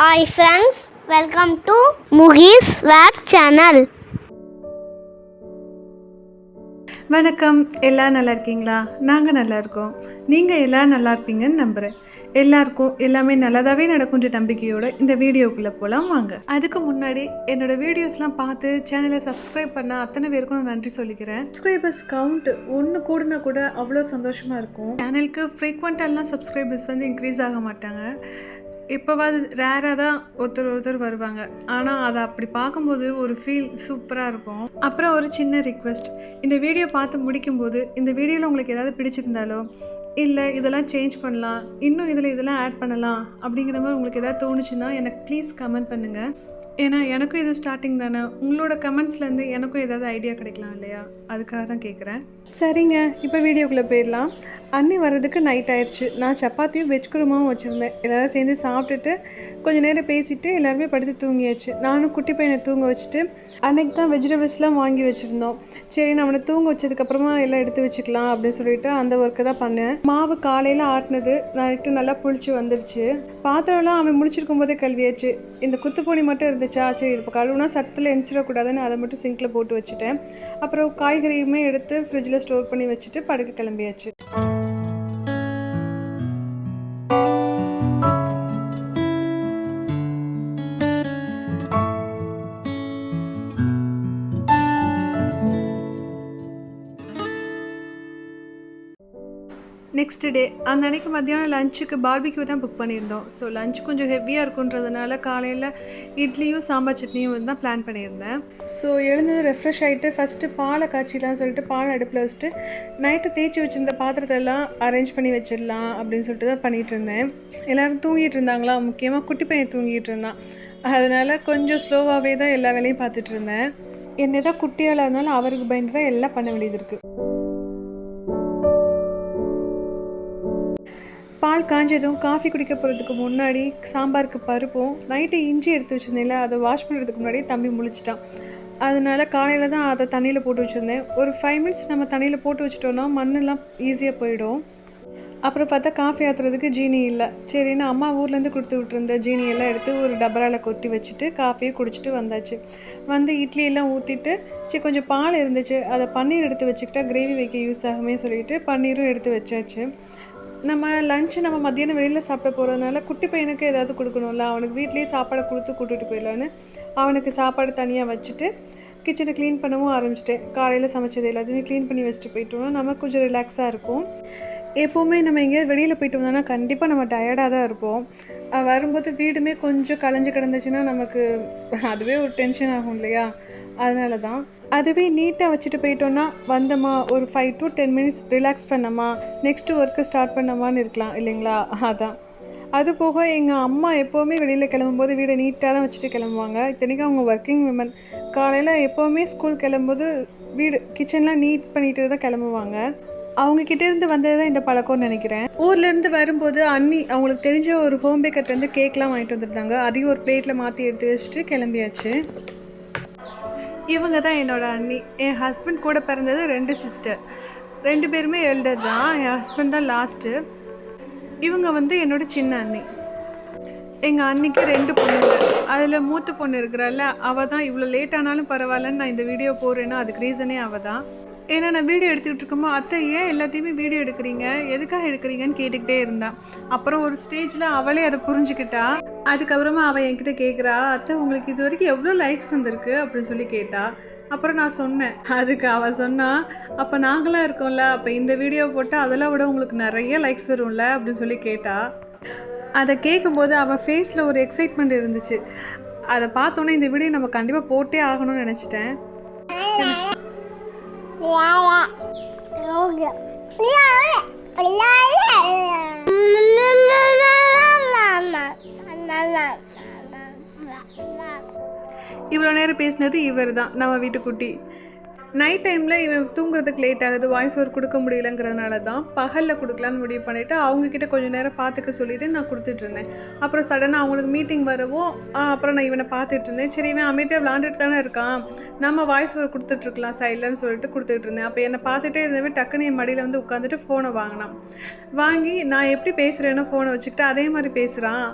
Hi friends welcome to Mukesh wear channel வணக்கம். எல்லோரும் நல்லா இருக்கீங்களா? நாங்கள் நல்லா இருக்கோம். நீங்கள் எல்லோரும் நல்லா இருப்பீங்கன்னு நம்புகிறேன் எல்லாருக்கும் எல்லாமே நல்லதாகவே நடக்குன்ற நம்பிக்கையோட இந்த வீடியோக்குள்ளே போகலாம் வாங்க. அதுக்கு முன்னாடி என்னோடய வீடியோஸ்லாம் பார்த்து சேனலை சப்ஸ்கிரைப் பண்ண அத்தனை பேருக்கும் நான் நன்றி சொல்லிக்கிறேன். சப்ஸ்கிரைபர்ஸ் கவுண்ட் ஒன்று கூடனா கூட அவ்வளோ சந்தோஷமாக இருக்கும். சேனலுக்கு ஃப்ரீக்வெண்ட்டாலாம் சப்ஸ்கிரைபர்ஸ் வந்து இன்க்ரீஸ் ஆக மாட்டாங்க. எப்போவாது ரேராக தான் ஒருத்தர் ஒருத்தர் வருவாங்க. ஆனால் அதை அப்படி பார்க்கும்போது ஒரு ஃபீல் சூப்பராக இருக்கும். அப்புறம் ஒரு சின்ன ரிக்வெஸ்ட் இந்த வீடியோ பார்த்து முடிக்கும்போது இந்த வீடியோவில் உங்களுக்கு ஏதாவது பிடிச்சிருந்தாலோ இல்லை இதெல்லாம் சேஞ்ச் பண்ணலாம் இன்னும் இதில் இதெல்லாம் ஆட் பண்ணலாம் அப்படிங்கிற மாதிரி உங்களுக்கு ஏதாவது தோணுச்சுன்னா எனக்கு ப்ளீஸ் கமெண்ட் பண்ணுங்கள் ஏன்னா எனக்கும் இது ஸ்டார்டிங் தானே. உங்களோட கமெண்ட்ஸ்லேருந்து எனக்கும் ஏதாவது ஐடியா கிடைக்கலாம் இல்லையா? அதுக்காக தான் கேட்குறேன் சரிங்க. இப்போ வீடியோக்குள்ளே போயிடலாம். அண்ணி வர்றதுக்கு நைட் ஆயிடுச்சு. நான் சப்பாத்தியும் வெஜ் குருமாவும் வச்சுருந்தேன். எல்லோரும் சேர்ந்து சாப்பிட்டுட்டு கொஞ்ச நேரம் பேசிட்டு எல்லாருமே படுத்து தூங்கியாச்சு. நானும் குட்டி பையனை தூங்க வச்சுட்டு அன்னைக்கு தான் வெஜிடபிள்ஸ்லாம் வாங்கி வச்சுருந்தோம். சரி நான் அவனை தூங்க வச்சதுக்கப்புறமா எல்லாம் எடுத்து வச்சுக்கலாம் அப்படின்னு சொல்லிட்டு அந்த ஒர்க்கை தான் பண்ணேன். மாவு காலையில் ஆட்டினது நைட்டு நல்லா புளிச்சு வந்துருச்சு. பாத்திரம்லாம் அவன் முடிச்சிருக்கும் போதே கழுவியாச்சு. இந்த குத்துப்பொடி மட்டும் இருந்துச்சா? சரி இப்போ கழுவுனா சத்தில் எந்திரிடக்கூடாதுன்னு அதை மட்டும் சிங்கில் போட்டு வச்சுட்டேன். அப்புறம் காய்கறியுமே எடுத்து ஃப்ரிட்ஜில் ஸ்டோர் பண்ணி வச்சுட்டு படுக்க கிளம்பியாச்சு. நெக்ஸ்ட் டே அந்த அன்னைக்கு மத்தியானம் லஞ்சுக்கு பார்பிக்யூ தான் புக் பண்ணியிருந்தோம். ஸோ லஞ்ச் கொஞ்சம் ஹெவியாக இருக்குன்றதுனால காலையில் இட்லியும் சாம்பார் சட்னியும் தான் பிளான் பண்ணியிருந்தேன். ஸோ எழுந்தது ரெஃப்ரெஷ் ஆகிட்டு ஃபஸ்ட்டு பாலை காய்ச்சிடலாம் சொல்லிட்டு பால் அடுப்பில் வச்சுட்டு நைட்டு தேய்ச்சி வச்சுருந்த பாத்திரத்தெல்லாம் அரேஞ்ச் பண்ணி வச்சிடலாம் அப்படின்னு சொல்லிட்டு தான் பண்ணிகிட்டு இருந்தேன். எல்லோரும் தூங்கிட்டு இருந்தாங்களா? முக்கியமாக குட்டி பையன் தூங்கிட்டு இருந்தான். அதனால் கொஞ்சம் ஸ்லோவாகவே தான் எல்லா வேலையும் பார்த்துட்டு இருந்தேன். என்ன தான் குட்டியால் இருந்தாலும் அவருக்கு பயந்து தான் எல்லாம் பண்ண வேண்டியது இருக்குது பால் காஞ்சதும் காஃபி குடிக்க போகிறதுக்கு முன்னாடி சாம்பாருக்கு பருப்பும் நைட்டு இஞ்சி எடுத்து வச்சுருந்தேன்ல அதை வாஷ் பண்ணுறதுக்கு முன்னாடி தம்பி முழிச்சிட்டான். அதனால காலையில் தான் அதை தண்ணியில் போட்டு வச்சுருந்தேன். ஒரு ஃபைவ் மினிட்ஸ் நம்ம தண்ணியில் போட்டு வச்சிட்டோன்னா மண்ணெல்லாம் ஈஸியாக போயிடும். அப்புறம் பார்த்தா காஃபி ஆற்றுறதுக்கு ஜீனி இல்லை. சரின்னு அம்மா ஊர்லேருந்து கொடுத்து விட்டுருந்த ஜீனியெல்லாம் எடுத்து ஒரு டபராவில் கொட்டி வச்சுட்டு காஃபியை குடிச்சிட்டு வந்தாச்சு. வந்து இட்லி எல்லாம் ஊற்றிட்டு சரி கொஞ்சம் பால் இருந்துச்சு. அதை பன்னீர் எடுத்து வச்சுக்கிட்டா கிரேவி வைக்க யூஸ் ஆகுமே சொல்லிட்டு பன்னீரும் எடுத்து வச்சாச்சு. நம்ம லஞ்சு நம்ம மத்தியானம் வெளியில் சாப்பிட போகிறதுனால குட்டி பையனுக்கு ஏதாவது கொடுக்கணும்ல. அவனுக்கு வீட்லேயே சாப்பாடை கொடுத்து கூட்டிகிட்டு போயிடலான்னு அவனுக்கு சாப்பாடு தனியாக வச்சுட்டு கிச்சனை க்ளீன் பண்ணவும் ஆரம்பிச்சிட்டேன். காலையில் சமைச்சது எல்லாத்தையுமே க்ளீன் பண்ணி வச்சுட்டு போயிட்டோம்னா நமக்கு கொஞ்சம் ரிலாக்ஸாக இருக்கும். எப்போவுமே நம்ம எங்கேயாவது வெளியில் போயிட்டு வந்தோம்னா கண்டிப்பாக நம்ம டயர்டாக தான் இருப்போம். வரும்போது வீடுமே கொஞ்சம் கலைஞ்சு கிடந்துச்சுன்னா நமக்கு அதுவே ஒரு டென்ஷன் ஆகும் இல்லையா? அதனால தான் அதுவே நீட்டாக வச்சுட்டு போயிட்டோன்னா வந்தோமா ஒரு five to ten minutes relax பண்ணோமா நெக்ஸ்ட்டு ஒர்க்கு ஸ்டார்ட் பண்ணோமான்னு இருக்கலாம் இல்லைங்களா? அதான். அது போக எங்கள் அம்மா எப்போவுமே வெளியில் கிளம்பும்போது வீடை நீட்டாக தான் வச்சுட்டு கிளம்புவாங்க. இத்தனைக்கும் அவங்க ஒர்க்கிங் விமன் காலையில் எப்போவுமே ஸ்கூல் கிளம்பும்போது வீடு கிச்சன்லாம் நீட் பண்ணிட்டு தான் கிளம்புவாங்க. அவங்க கிட்ட இருந்து வந்தது தான் இந்த பழக்கம்னு நினைக்கிறேன். ஊர்ல இருந்து வரும்போது அண்ணி அவங்களுக்கு தெரிஞ்ச ஒரு ஹோம் பேக்கர்ட்ட இருந்து கேக்லாம் வாங்கிட்டு வந்திருந்தாங்க அதையும் ஒரு பிளேட்ல மாற்றி எடுத்து வச்சுட்டு கிளம்பியாச்சு. இவங்க தான் என்னோட அண்ணி. என் ஹஸ்பண்ட் கூட பிறந்தது ரெண்டு சிஸ்டர் ரெண்டு பேருமே எல்டர் தான். என் ஹஸ்பண்ட் தான் லாஸ்ட்டு இவங்க வந்து என்னோட சின்ன அண்ணி. எங்கள் அன்னிக்கு ரெண்டு பொண்ணுங்க. அதில் மூத்த பொண்ணு இருக்கிறாள்ல அவள் தான் இவ்வளோ லேட் ஆனாலும் பரவாயில்லன்னு நான் இந்த வீடியோ போடுறேன்னா அதுக்கு ரீசனே அவள் தான் ஏன்னா நான் வீடியோ எடுத்துக்கிட்டு இருக்கும்போது அத்தை ஏன் எல்லாத்தையுமே வீடியோ எடுக்கிறீங்க? எதுக்காக எடுக்கிறீங்கன்னு கேட்டுக்கிட்டே இருந்தான் அப்புறம் ஒரு ஸ்டேஜில் அவளே அதை புரிஞ்சுக்கிட்டா. அதுக்கப்புறமா அவள் என்கிட்ட கேட்குறா அத்தை உங்களுக்கு இது வரைக்கும் எவ்வளோ லைக்ஸ் வந்திருக்கு? அப்படின்னு சொல்லி கேட்டா. அப்புறம் நான் சொன்னேன் அதுக்கு அவள் சொன்னா அப்போ நாங்களாம் இருக்கோம்ல அப்போ இந்த வீடியோ போட்டால் அதெல்லாம் விட உங்களுக்கு நிறைய லைக்ஸ் வரும்ல? அப்படின்னு சொல்லி கேட்டா. அதை கேட்கும்போது அவள் ஃபேஸில் ஒரு எக்ஸைட்மெண்ட் இருந்துச்சு. அதை பார்த்தோன்னே இந்த வீடியோ நம்ம கண்டிப்பாக போட்டே ஆகணும்னு நினச்சிட்டேன். இவ்வளோ நேரம் பேசினது இவர் தான் நம்ம வீட்டுக்குட்டி. நைட் டைமில் இவன் தூங்குறதுக்கு லேட் ஆகுது வாய்ஸ் ஓவர் கொடுக்க முடியலங்கிறதுனால தான் பகலில் கொடுக்கலான்னு முடிவு பண்ணிவிட்டு அவங்கக்கிட்ட கொஞ்சம் நேரம் பார்த்துக்க சொல்லிவிட்டு நான் கொடுத்துட்டு இருந்தேன். அப்புறம் சடனாக அவங்களுக்கு மீட்டிங் வரவும் அப்புறம் நான் இவனை பார்த்துட்டு இருந்தேன். சரி இவன் அமைதியாக விளாண்டுட்டு தானே இருக்கான். நம்ம வாய்ஸ் ஓவர் கொடுத்துட்ருக்கலாம் சைட்லன்னு சொல்லிட்டு கொடுத்துட்டு இருந்தேன். அப்போ என்னை பார்த்துட்டே இருந்தவே டக்குன்னு என் மடியில் வந்து உட்காந்துட்டு ஃபோனை வாங்கினான். வாங்கி நான் எப்படி பேசுகிறேனோ ஃபோனை வச்சுக்கிட்டு அதே மாதிரி பேசுகிறான்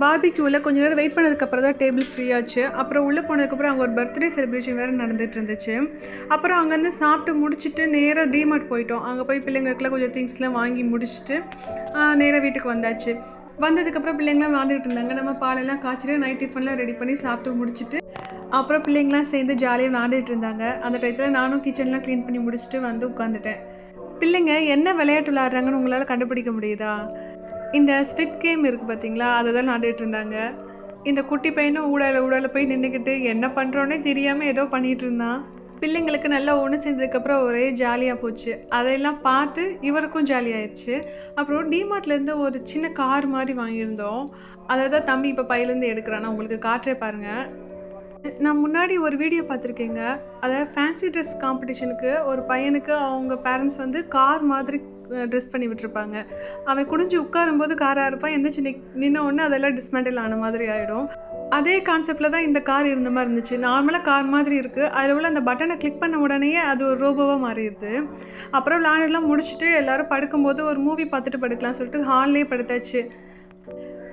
பார்பிக்யூவில் கொஞ்ச நேரம் வெயிட் பண்ணதுக்கப்புறம் தான் டேபிள் ஃப்ரீயாச்சு அப்புறம் உள்ளே போனதுக்கப்புறம் அங்கே ஒரு பர்த்டே செலிப்ரேஷன் வேறு நடந்துட்டு இருந்துச்சு. அப்புறம் அங்கேருந்து சாப்பிட்டு முடிச்சுட்டு நேராக டிமார்ட் போயிட்டோம். அங்கே போய் பிள்ளைங்களுக்குலாம் கொஞ்சம் திங்ஸ்லாம் வாங்கி முடிச்சுட்டு நேராக வீட்டுக்கு வந்தாச்சு. வந்ததுக்கப்புறம் பிள்ளைங்களாம் விளாண்டுட்டு இருந்தாங்க. நம்ம பாலெல்லாம் காய்ச்சிட்டு நைட் டிஃபன்லாம் ரெடி பண்ணி சாப்பிட்டு முடிச்சுட்டு அப்புறம் பிள்ளைங்களாம் சேர்ந்து ஜாலியாக விளாண்டுட்டு இருந்தாங்க. அந்த டயத்தில் நானும் கிச்சன்லாம் க்ளீன் பண்ணி முடிச்சுட்டு வந்து உட்காந்துட்டேன் பிள்ளைங்க என்ன விளையாட்டு விளாட்றாங்கன்னு உங்களால் கண்டுபிடிக்க முடியுதா? இந்த ஸ்விட் கேம் இருக்குது பார்த்தீங்களா அதை தான் விளாண்டுட்டு இருந்தாங்க இந்த குட்டி பையனும் ஊடால ஊடால போய் நின்றுக்கிட்டு என்ன பண்ணுறோன்னே தெரியாமல் ஏதோ பண்ணிகிட்டு இருந்தான் பிள்ளைங்களுக்கு நல்லா ஒன்று சேர்ந்ததுக்கப்புறம் ஒரே ஜாலியாக போச்சு. அதையெல்லாம் பார்த்து இவருக்கும் ஜாலியாயிடுச்சு அப்புறம் டிமார்ட்லேருந்து ஒரு சின்ன கார் மாதிரி வாங்கியிருந்தோம். அதை தான் தம்பி இப்போ பையிலேருந்து எடுக்கிறான்? உங்களுக்கு காற்றே பாருங்கள் நான் முன்னாடி ஒரு வீடியோ பார்த்துருக்கேங்க. அதாவது ஃபேன்சி ட்ரெஸ் காம்படிஷனுக்கு ஒரு பையனுக்கு அவங்க பேரண்ட்ஸ் வந்து கார் மாதிரி ட்ரெஸ் பண்ணி விட்டுருப்பாங்க. அவன் குடிஞ்சு உட்காரும்போது காராக இருப்பான். எந்திரிச்சு நிக் நின்ன உடனே அதெல்லாம் டிஸ்மேண்டில் ஆன மாதிரி ஆகிடும் அதே கான்செப்டில் தான் இந்த கார் இருந்த மாதிரி இருந்துச்சு. நார்மலாக கார் மாதிரி இருக்குது அதில் உள்ள அந்த பட்டனை கிளிக் பண்ண உடனேயே அது ஒரு ரோபோவாக மாறிடுது. அப்புறம் விளாண்டெல்லாம் முடிச்சுட்டு எல்லோரும் படுக்கும்போது ஒரு மூவி பார்த்துட்டு படுக்கலாம் சொல்லிட்டு ஹால்லேயே படுத்தாச்சு.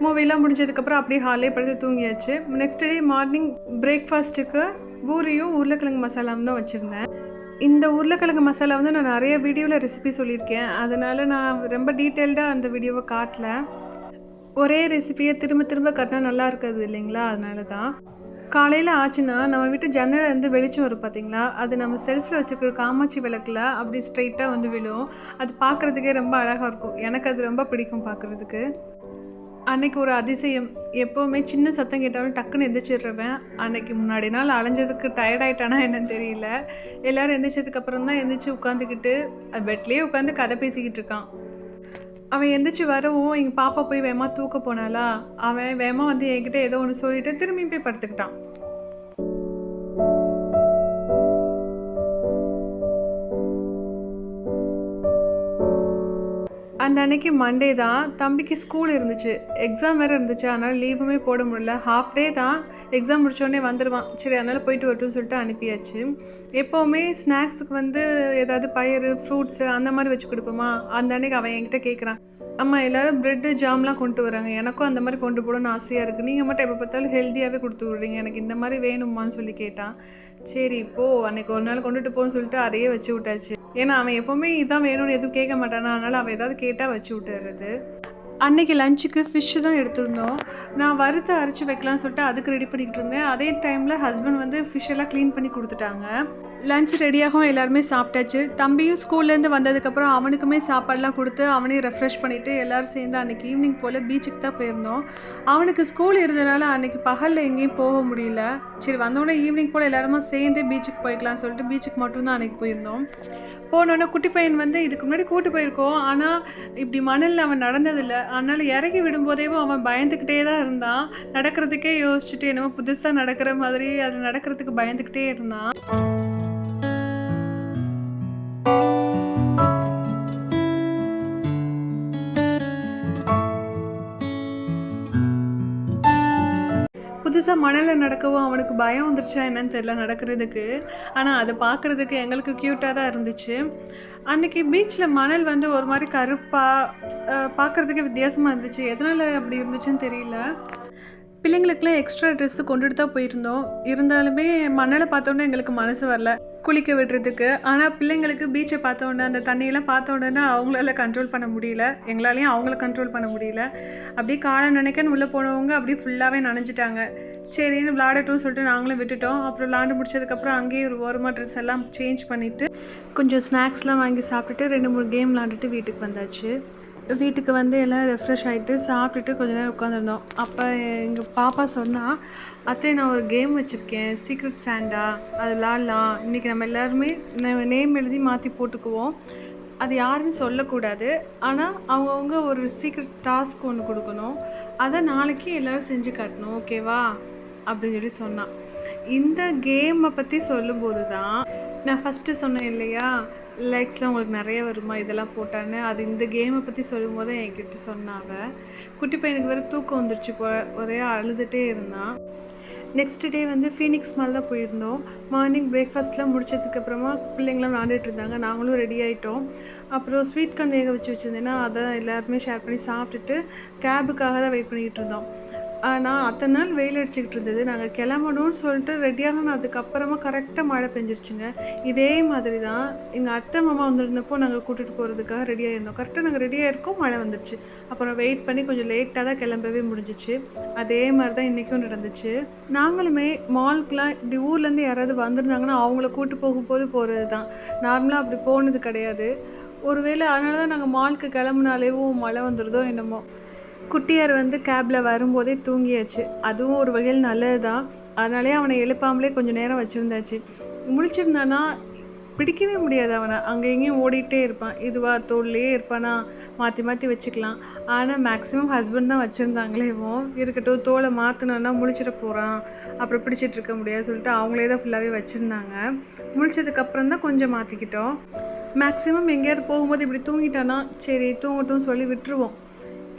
மூவிலாம் முடிஞ்சதுக்கப்புறம் அப்படியே ஹாலே படுத்து தூங்கியாச்சு. நெக்ஸ்ட் டே மார்னிங் பிரேக்ஃபாஸ்ட்டுக்கு பூரியும் உருளைக்கிழங்கு மசாலாவும் தான் வச்சுருந்தேன். இந்த உருளைக்கிழங்கு மசாலா வந்து நான் நிறைய வீடியோவில் ரெசிபி சொல்லியிருக்கேன். அதனால் நான் ரொம்ப டீட்டெயில்டாக அந்த வீடியோவை காட்டல. ஒரே ரெசிபியை திரும்ப திரும்ப காட்டினா நல்லா இருக்காது இல்லைங்களா? அதனால தான். காலையில் ஆச்சுன்னா நம்ம வீட்டு ஜன்னலில் இருந்து வெளிச்சம் வரும் பார்த்தீங்களா அது நம்ம செல்ஃபில் வச்சுருக்கிற காமாட்சி விளக்கில் அப்படி ஸ்ட்ரைட்டாக வந்து விழும். அது பார்க்குறதுக்கே ரொம்ப அழகாக இருக்கும். எனக்கு அது ரொம்ப பிடிக்கும் பார்க்குறதுக்கு அன்னைக்கு ஒரு அதிசயம். எப்போவுமே சின்ன சத்தம் கேட்டாலும் டக்குன்னு எந்திரிச்சிடுறவன் அன்னைக்கு முன்னாடி நாள் அலைஞ்சதுக்கு டயர்ட் ஆயிட்டானா என்னன்னு தெரியல. எல்லோரும் எந்திரிச்சதுக்கு அப்புறம் தான் எந்திரிச்சு உட்காந்துக்கிட்டு பெட்லேயே உட்காந்து கதை பேசிக்கிட்டு இருக்கான். அவன் எந்திரிச்சு வரவும் எங்கள் பாப்பா போய் வேமா தூக்க போனாலா அவன் வேமா வந்து என்கிட்ட ஏதோ ஒன்று சொல்லிட்டு திரும்பி போய் படுத்துக்கிட்டான். அந்த அன்னைக்கு மண்டே தான் தம்பிக்கு ஸ்கூல் இருந்துச்சு. எக்ஸாம் வேறு இருந்துச்சு. அதனால் லீவுமே போட முடியல. ஹாஃப் டே தான் எக்ஸாம் முடிச்சோடனே வந்துடுவான் சரி அதனால் போயிட்டு வரட்டும்னு சொல்லிட்டு அனுப்பியாச்சு. எப்போவுமே ஸ்நாக்ஸுக்கு வந்து ஏதாவது பயிறு ஃப்ரூட்ஸு அந்த மாதிரி வச்சு கொடுப்போமா? அந்த அன்னைக்கு அவன் என்கிட்ட கேட்குறான் அம்மா எல்லோரும் ப்ரெட்டு ஜாம்லாம் கொண்டு வராங்க. எனக்கும் அந்த மாதிரி கொண்டு போகணும்னு ஆசையாக இருக்குது நீங்கள் மட்டும் எப்போ பார்த்தாலும் ஹெல்த்தியாகவே கொடுத்து விட்றீங்க. எனக்கு இந்த மாதிரி வேணுமான்னு சொல்லி கேட்டான். சரி போ. அன்னைக்கு ஒரு நாள் கொண்டுட்டு போன்னு சொல்லிட்டு அதையே வச்சு விட்டாச்சு. ஏன்னா அவன் எப்போவுமே இதான் வேணும்னு எதுவும் கேட்க மாட்டானா? அதனால் அவன் ஏதாவது கேட்டால் வச்சு விட்டுறது. அன்னைக்கு லஞ்சுக்கு ஃபிஷ்ஷு தான் எடுத்திருந்தோம். நான் வறுத்து அரைச்சி வைக்கலாம்னு சொல்லிட்டு அதுக்கு ரெடி பண்ணிக்கிட்டு இருந்தேன். அதே டைமில் ஹஸ்பண்ட் வந்து ஃபிஷ்ஷெல்லாம் க்ளீன் பண்ணி கொடுத்துட்டாங்க. லஞ்ச் ரெடியாகவும் எல்லாருமே சாப்பிட்டாச்சு. தம்பியும் ஸ்கூல்லேருந்து வந்ததுக்கப்புறம் அவனுக்குமே சாப்பாடுலாம் கொடுத்து அவனையும் ரெஃப்ரெஷ் பண்ணிவிட்டு எல்லோரும் சேர்ந்து அன்றைக்கி ஈவினிங் போல் பீச்சுக்கு தான் போயிருந்தோம். அவனுக்கு ஸ்கூல் இருந்தனால அன்றைக்கி பகலில் எங்கேயும் போக முடியல. சரி வந்தோடனே ஈவினிங் போல் எல்லாருமே சேர்ந்து பீச்சுக்கு போய்க்கலாம்னு சொல்லிட்டு பீச்சுக்கு மட்டும்தான் அன்றைக்கி போயிருந்தோம். போனோடனே குட்டி பையன் வந்து இதுக்கு முன்னாடி கூட்டு போயிருக்கோம். ஆனால் இப்படி மணலில் அவன் நடந்ததில்லை. அதனால் இறக்கி விடும்போதேவும் அவன் பயந்துக்கிட்டே தான் இருந்தான். நடக்கிறதுக்கே யோசிச்சுட்டு என்னமோ புதுசாக நடக்கிற மாதிரி அது நடக்கிறதுக்கு பயந்துக்கிட்டே இருந்தான். புதுசாக மணலில் நடக்கவும் அவனுக்கு பயம் வந்துருச்சா என்னன்னு தெரியல நடக்கிறதுக்கு. ஆனால் அதை பார்க்குறதுக்கு எங்களுக்கு க்யூட்டாக தான் இருந்துச்சு. அன்றைக்கி பீச்சில் மணல் வந்து ஒரு மாதிரி கருப்பாக பார்க்குறதுக்கே வித்தியாசமாக இருந்துச்சு. எதனால் அப்படி இருந்துச்சுன்னு தெரியல. பிள்ளைங்களுக்குலாம் எக்ஸ்ட்ரா ட்ரெஸ்ஸு கொண்டுட்டு தான் போயிருந்தோம். இருந்தாலுமே மணலை பார்த்தோன்னே எங்களுக்கு மனசு வரல. குளிக்க விடுறதுக்கு. ஆனால் பிள்ளைங்களுக்கு பீச்சை பார்த்தோன்னே அந்த தண்ணியெல்லாம் பார்த்த உடனே அவங்களால கண்ட்ரோல் பண்ண முடியல. எங்களாலையும் அவங்கள கண்ட்ரோல் பண்ண முடியல. அப்படியே காலை நினைக்கன்னு உள்ளே போனவங்க அப்படியே ஃபுல்லாகவே நனைஞ்சிட்டாங்க. சரின்னு விளாடட்டும் சொல்லிட்டு நாங்களும் விட்டுட்டோம். அப்புறம் விளாண்டு முடிச்சதுக்கப்புறம் அங்கேயே ஒரு ஓரமாக ட்ரெஸ் எல்லாம் சேஞ்ச் பண்ணிவிட்டு கொஞ்சம் ஸ்நாக்ஸ்லாம் வாங்கி சாப்பிட்டுட்டு ரெண்டு மூணு கேம் விளாண்டுட்டு வீட்டுக்கு வந்தாச்சு. வீட்டுக்கு வந்து எல்லாம் ரெஃப்ரெஷ் ஆகிட்டு சாப்பிட்டுட்டு கொஞ்ச நேரம் உட்காந்துருந்தோம் அப்போ எங்கள் பாப்பா சொன்னால் அத்தை நான் ஒரு கேம் வச்சுருக்கேன். சீக்ரெட் சாண்டா அது விளாட்லாம். இன்றைக்கி நம்ம எல்லாருமே நேம் எழுதி மாற்றி போட்டுக்குவோம். அது யாருன்னு சொல்லக்கூடாது. ஆனால் அவங்கவுங்க ஒரு சீக்ரெட் டாஸ்க் ஒன்று கொடுக்கணும். அதை நாளைக்கு எல்லோரும் செஞ்சு காட்டணும். ஓகேவா அப்படின்னு சொல்லி சொன்னான். இந்த கேமை பற்றி சொல்லும்போது தான் நான் ஃபஸ்ட்டு சொன்னேன் இல்லையா லைக்ஸ்லாம் உங்களுக்கு நிறைய வருமா இதெல்லாம் போட்டான்னு. அது இந்த கேமை பற்றி சொல்லும்போது என்கிட்ட சொன்னாங்க. குட்டி பையனுக்கு வேறு தூக்கம் வந்துருச்சு போ ஒரே அழுதுகிட்டே இருந்தான். நெக்ஸ்ட் டே வந்து ஃபீனிக்ஸ் மால் தான் போயிருந்தோம். மார்னிங் பிரேக்ஃபாஸ்ட்லாம் முடிச்சதுக்கப்புறமா பிள்ளைங்களாம் விளாண்டுட்டு இருந்தாங்க. நாங்களும் ரெடி ஆகிட்டோம் அப்புறம் ஸ்வீட் கார்ன் வேக வச்சு வச்சுருந்தேன்னா அதை எல்லாருமே ஷேர் பண்ணி சாப்பிட்டுட்டு கேபுக்காக தான் வெயிட் பண்ணிகிட்டு இருந்தோம். நான் அத்தனை நாள் வெயில் அடிச்சுக்கிட்டு இருந்தது. நாங்கள் கிளம்பணும்னு சொல்லிட்டு ரெடியாகணும் அதுக்கப்புறமா கரெக்டாக மழை பெஞ்சிருச்சுங்க. இதே மாதிரி தான் எங்கள் அத்தை மாமா வந்திருந்தப்போ நாங்கள் கூட்டிகிட்டு போகிறதுக்காக ரெடியாக இருந்தோம் கரெக்டாக நாங்கள் ரெடியாக இருக்கோம் மழை வந்துடுச்சு அப்புறம் வெயிட் பண்ணி கொஞ்சம் லேட்டாக தான் கிளம்பவே முடிஞ்சிச்சு. அதே மாதிரி தான் இன்றைக்கும் நடந்துச்சு. நாங்களுமே மால்க்கெலாம் இப்படி ஊர்லேருந்து யாராவது வந்திருந்தாங்கன்னா அவங்கள கூட்டு போகும்போது போகிறது தான் நார்மலாக அப்படி போனது கிடையாது. ஒருவேளை அதனால தான் நாங்கள் மாலுக்கு கிளம்புனாலேவும் மழை வந்துடுதோ என்னமோ? குட்டியார் வந்து கேபில் வரும்போதே தூங்கியாச்சு. அதுவும் ஒரு வகையில் நல்லது தான் அதனாலே அவனை எழுப்பாமலே கொஞ்சம் நேரம் வச்சுருந்தாச்சு. முழிச்சிருந்தானா? பிடிக்கவே முடியாது அவனை. அங்கே இங்கேயும் ஓடிட்டே இருப்பான். இதுவா தோல்லையே இருப்பானா? மாற்றி மாற்றி வச்சுக்கலாம். ஆனால் மேக்ஸிமம் ஹஸ்பண்ட் தான் வச்சுருந்தாங்களேவோ இருக்கட்டும் தோலை மாற்றினோன்னா முழிச்சிட போகிறான் அப்புறம் பிடிச்சிட்டு இருக்க முடியாது சொல்லிட்டு அவங்களே தான் ஃபுல்லாகவே வச்சுருந்தாங்க. முழிச்சதுக்கப்புறம் தான் கொஞ்சம் மாற்றிக்கிட்டோம் மேக்ஸிமம் எங்கேயாவது போகும்போது இப்படி தூங்கிட்டானா? சரி தூங்கட்டும் சொல்லி விட்டுருவோம்.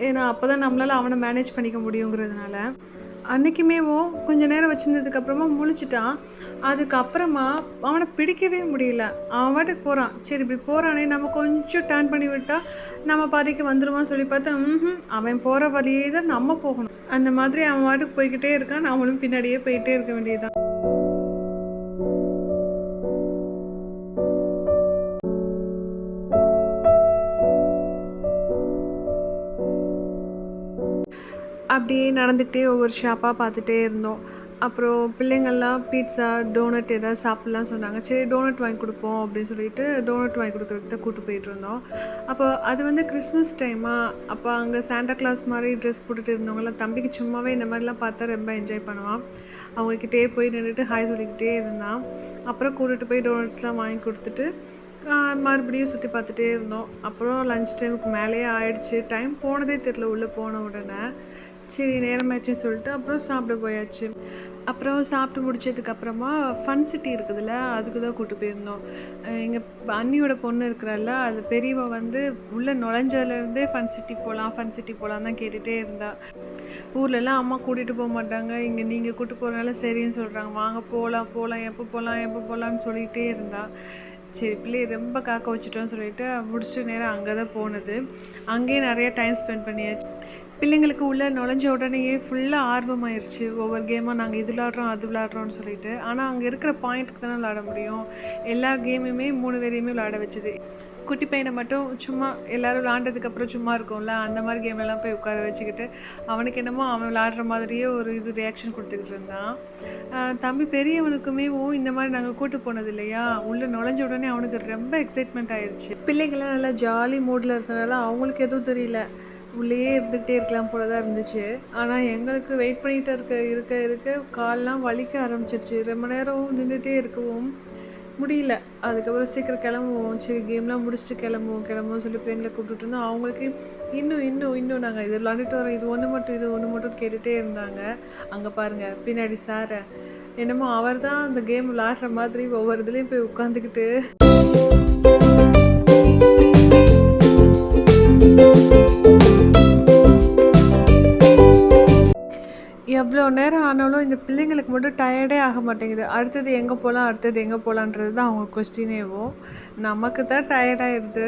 ஏன்னா அப்போ தான் நம்மளால் அவனை மேனேஜ் பண்ணிக்க முடியுங்கிறதுனால. அன்றைக்குமேவோ கொஞ்ச நேரம் வச்சுருந்ததுக்கப்புறமா முழிச்சிட்டான் அதுக்கப்புறமா அவனை பிடிக்கவே முடியல. அவன் வாட்டுக்கு போகிறான் சரி இப்படி போகிறானே நம்ம கொஞ்சம் டேர்ன் பண்ணி விட்டால் நம்ம பாதிக்கு வந்துடுவான்னு சொல்லி பார்த்தா ம் அவன் போகிற வழியே தான் நம்ம போகணும். அந்த மாதிரி அவன் வாட்டுக்கு போய்கிட்டே இருக்கான். நம்மளும் பின்னாடியே போயிட்டே இருக்க வேண்டியதுதான். நடந்துக்கிட்டே ஒவ்வொரு ஷாப்பாக பார்த்துட்டே இருந்தோம். அப்புறம் பிள்ளைங்கள்லாம் பீட்சா டோனட் ஏதாவது சாப்பிட்லாம் சொன்னாங்க. சரி டோனட் வாங்கி கொடுப்போம் அப்படின்னு சொல்லிட்டு டோனட் வாங்கி கொடுக்குறதுக்கு தான் கூட்டு போயிட்டு இருந்தோம். அப்போ அது வந்து கிறிஸ்மஸ் டைமாக அப்போ அங்கே சாண்டா கிளாஸ் மாதிரி ட்ரெஸ் போட்டுட்டு இருந்தவங்களாம் தம்பிக்கு சும்மாவே இந்த மாதிரிலாம் பார்த்தா ரொம்ப என்ஜாய் பண்ணுவான். அவங்கக்கிட்டே போய் நின்றுட்டு ஹாய் சொல்லிக்கிட்டே இருந்தான். அப்புறம் கூட்டிகிட்டு போய் டோனட்ஸ்லாம் வாங்கி கொடுத்துட்டு மறுபடியும் சுற்றி பார்த்துட்டே இருந்தோம். அப்புறம் லஞ்ச் டைமுக்கு மேலேயே ஆயிடுச்சு. டைம் போனதே தெரில உள்ளே போன உடனே. சரி நேரமாச்சுன்னு சொல்லிட்டு அப்புறம் சாப்பிட போயாச்சு. அப்புறம் சாப்பிட்டு முடிச்சதுக்கப்புறமா ஃபன் சிட்டி இருக்குதுல்ல அதுக்கு தான் கூட்டு போயிருந்தோம். எங்கள் அண்ணியோட பொண்ணு இருக்கிறாள்ல அது பெரியவ வந்து உள்ளே நுழைஞ்சதுலேருந்தே ஃபன் சிட்டி போகலாம் ஃபன் சிட்டி போகலாம் தான் கேட்டுகிட்டே இருந்தா. ஊர்லலாம் அம்மா கூட்டிகிட்டு போக மாட்டாங்க. இங்கே நீங்கள் கூட்டு போகிறனால சரின்னு சொல்கிறாங்க வாங்க போகலாம் போகலாம் எப்போ போகலாம் எப்போ போகலான்னு சொல்லிகிட்டே இருந்தா. சரி பிள்ளையை ரொம்ப காக்க வச்சுட்டோன்னு சொல்லிட்டு முடிச்சுட்டு நேரம் அங்கே தான் போனது. அங்கேயே நிறைய டைம் ஸ்பெண்ட் பண்ணியாச்சு. பிள்ளைங்களுக்கு உள்ளே நுழைஞ்ச உடனேயே ஃபுல்லாக ஆர்வமாயிருச்சு. ஒவ்வொரு கேமாக நாங்கள் இது விளாட்றோம் அது விளாட்றோம்னு சொல்லிட்டு. ஆனால் அங்கே இருக்கிற பாயிண்ட்டுக்கு தானே விளாட முடியும். எல்லா கேமுமே மூணு பேரையுமே விளாட வச்சுது. குட்டி பையனை மட்டும் சும்மா எல்லோரும் விளாண்டதுக்கப்புறம் சும்மா இருக்கும்ல அந்த மாதிரி கேமெல்லாம் போய் உட்கார வச்சுக்கிட்டு அவனுக்கு என்னமோ அவன் விளாடுற மாதிரியே ஒரு இது ரியாக்ஷன் கொடுத்துக்கிட்டு இருந்தான். தம்பி பெரியவனுக்குமே ஓ இந்த மாதிரி நாங்கள் கூட்டு போனது இல்லையா? உள்ளே நுழைஞ்ச உடனே அவனுக்கு ரொம்ப எக்ஸைட்மெண்ட் ஆயிடுச்சு பிள்ளைங்களாம் நல்லா ஜாலி மூடில் இருந்தனால அவங்களுக்கு எதுவும் தெரியல. உள்ளேயே இருந்துகிட்டே இருக்கலாம் போல தான் இருந்துச்சு. ஆனால் எங்களுக்கு வெயிட் பண்ணிகிட்டு இருக்க இருக்க இருக்க கால்லாம் வலிக்க ஆரம்பிச்சிருச்சு. ரொம்ப நேரம் நின்றுட்டே இருக்கவும் முடியல. அதுக்கப்புறம் சீக்கிரம் கிளம்புவோம். சரி கேம்லாம் முடிச்சுட்டு கிளம்புவோம் கிளம்புவோம் சொல்லி பிள்ளைங்களை கூப்பிட்டுட்டு இருந்தோம். அவங்களுக்கு இன்னும் இன்னும் இன்னும் நாங்கள் இது விளாண்டுட்டு வரோம் இது ஒன்று மட்டும் இது ஒன்று மட்டும் கேட்டுகிட்டே இருந்தாங்க. அங்கே பாருங்கள் பின்னாடி சாரை என்னமோ அவர் தான் அந்த கேம் விளாடுற மாதிரி ஒவ்வொரு இதுலேயும் போய் உட்காந்துக்கிட்டு நேரம் ஆனாலும் இந்த பிள்ளைங்களுக்கு மட்டும் டயர்டே ஆக மாட்டேங்குது. அடுத்தது எங்கே போகலாம் அடுத்தது எங்கே போகலான்றது தான் அவங்க கொஸ்டினேவும் நமக்கு தான் டயர்டாகிடுது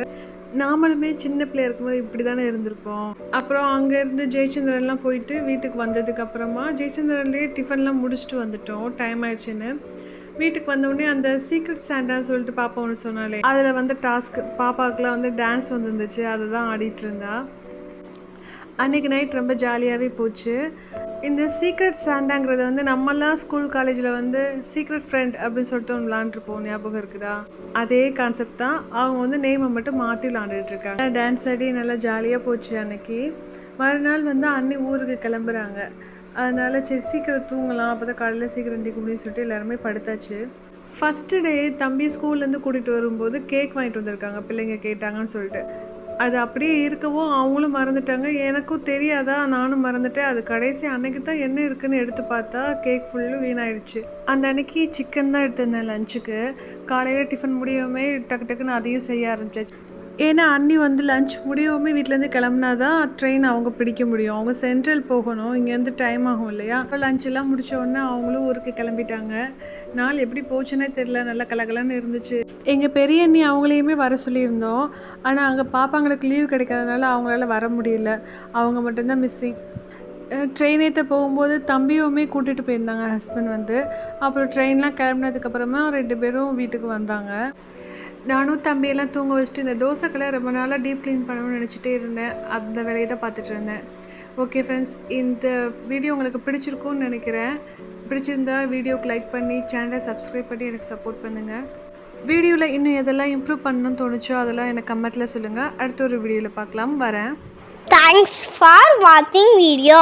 நாமளுமே சின்ன பிள்ளையா இருக்கும்போது இப்படி தானே இருந்திருப்போம். அப்புறம் அங்கேருந்து ஜெயச்சந்திரன்லாம் போயிட்டு வீட்டுக்கு வந்ததுக்கு அப்புறமா ஜெயச்சந்திரன்லேயே டிஃபன்லாம் முடிச்சுட்டு வந்துட்டோம். டைம் ஆயிடுச்சுன்னு. வீட்டுக்கு வந்தோடனே அந்த சீக்ரெட் சாண்டான்னு சொல்லிட்டு பாப்பா ஒன்று சொன்னாலே அதில் வந்து டாஸ்க் பாப்பாவுக்குலாம் வந்து டான்ஸ் வந்துருந்துச்சு. அதை தான் ஆடிட்டு இருந்தா. அன்றைக்கி நைட் ரொம்ப ஜாலியாகவே போச்சு. இந்த சீக்ரெட் சாண்டாங்கிறது வந்து நம்மெல்லாம் ஸ்கூல் காலேஜில் வந்து சீக்ரெட் ஃப்ரெண்ட் அப்படின்னு சொல்லிட்டு ஒன்று விளாண்டுருப்போம் ஞாபகம் இருக்குதா? அதே கான்செப்ட் தான் அவங்க வந்து நேமை மட்டும் மாற்றி விளாண்டுட்டு இருக்காங்க டான்ஸ் ஆடி நல்லா ஜாலியாக போச்சு அன்னைக்கு. மறுநாள் வந்து அன்னி ஊருக்கு கிளம்புறாங்க. அதனால் சரி சீக்கிரம் தூங்கலாம். அப்போ தான் காலையில் சீக்கிரம் தீக்க முடியும்னு சொல்லிட்டு எல்லாருமே படுத்தாச்சு. ஃபஸ்ட்டு டே தம்பி ஸ்கூல்லேருந்து கூட்டிகிட்டு வரும்போது கேக் வாங்கிட்டு வந்திருக்காங்க. பிள்ளைங்க கேட்டாங்கன்னு சொல்லிட்டு. அது அப்படியே இருக்கவும் அவங்களும் மறந்துட்டாங்க. எனக்கும் தெரியாதா? நானும் மறந்துட்டேன். அது கடைசி அன்னைக்கு தான் என்ன இருக்குன்னு எடுத்து பார்த்தா கேக் ஃபுல்லும் வீணாயிடுச்சு. அந்த அன்னைக்கு சிக்கன் தான் எடுத்திருந்தேன் லஞ்சுக்கு காலையில் டிஃபன் முடியவுமே டக்கு டக்குன்னு அதையும் செய்ய ஆரம்பிச்சாச்சு. ஏன்னா அண்ணி வந்து லஞ்ச் முடியவுமே வீட்டிலேருந்து கிளம்புனா தான் ட்ரெயின் அவங்க பிடிக்க முடியும். அவங்க சென்ட்ரல் போகணும். இங்கேருந்து டைம் ஆகும் இல்லையா? அப்போ லஞ்ச் எல்லாம் உடனே அவங்களும் ஊருக்கு கிளம்பிட்டாங்க. நாள் எப்படி போச்சுன்னே தெரில நல்லா கலகலன்னு இருந்துச்சு. எங்கள் பெரிய அண்ணி அவங்களையுமே வர சொல்லியிருந்தோம். ஆனால் அங்கே பாப்பாங்களுக்கு லீவ் கிடைக்காதனால அவங்களால வர முடியல. அவங்க மட்டும்தான் மிஸ்ஸிங் ட்ரெயின் ஏற்ற போகும்போது தம்பியுமே கூட்டிகிட்டு போயிருந்தாங்க ஹஸ்பண்ட் வந்து. அப்புறம் ட்ரெயின்லாம் கிளம்புனதுக்கப்புறமா ரெண்டு பேரும் வீட்டுக்கு வந்தாங்க. நானும் தம்பியெல்லாம் தூங்க வச்சுட்டு இந்த தோசைக்கெல்லாம் ரொம்ப நாளாக டீப் க்ளீன் பண்ணணும்னு நினச்சிட்டே இருந்தேன். அந்த வேலையை தான் பார்த்துட்டு இருந்தேன். ஓகே ஃப்ரெண்ட்ஸ் இந்த வீடியோ உங்களுக்கு பிடிச்சிருக்கும்னு நினைக்கிறேன். பிடிச்சிருந்தா வீடியோக்கு லைக் பண்ணி சேனலை சப்ஸ்கிரைப் பண்ணி எனக்கு சப்போர்ட் பண்ணுங்கள் வீடியோவில் இன்னும் எதெல்லாம் இம்ப்ரூவ் பண்ணணும்னு தோணுச்சோ அதெல்லாம் எனக்கு கமெண்ட்டில் சொல்லுங்கள் அடுத்த ஒரு வீடியோவில் பார்க்கலாம். வரேன். தேங்க்ஸ் ஃபார் வாட்சிங் வீடியோ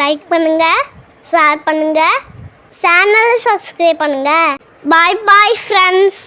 லைக் பண்ணுங்கள் ஷேர் பண்ணுங்கள் சேனலை சப்ஸ்கிரைப் பண்ணுங்கள் பாய் பாய் ஃப்ரெண்ட்ஸ்